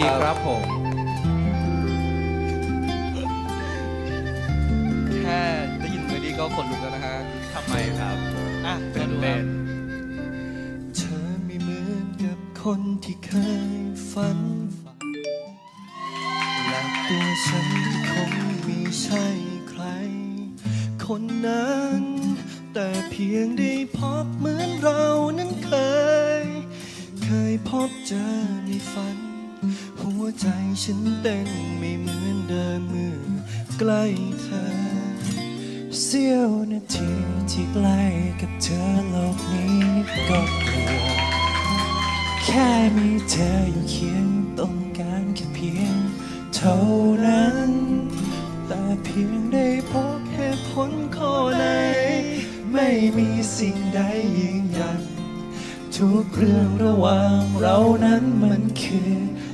ดีครับผม แค่ได้ยินเมโลดี้ก็ขนลุกแล้วนะฮะทำไมครับ อะเป็นดูคเป็รับนเธอไม่เหมือนกับคนที่เคยฝันฝันและตัวฉันคงไม่ใช่ใคร คนนั้น แต่เพียงได้พบเหมือนเรานั้นเคย เคยพบเจอในฝัน หัวใจฉันเต้นไม่เหมือนเดิมเมื่อใกล้เธอ เสี้ยวนาทีที่ใกล้กับเธอโลกนี้ก็เปลี่ยนแค่มีเธออยู่เคียงต้องการแค่เพียงเท่านั้น แต่เพียงได้พบเหตุผลข้อไหนไม่มีสิ่งใดยืนยันทุกเรื่องระหว่างเรานั้นมันคือ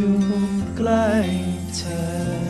อยู่ใกล้เธอ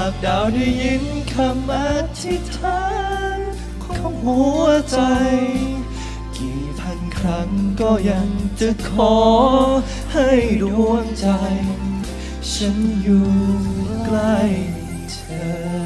ากดาวได้ยินคำอธิษฐานของหัวใจ กี่พันครั้งก็ยังจะขอให้ดวงใจ ฉันอยู่ใกล้เธอ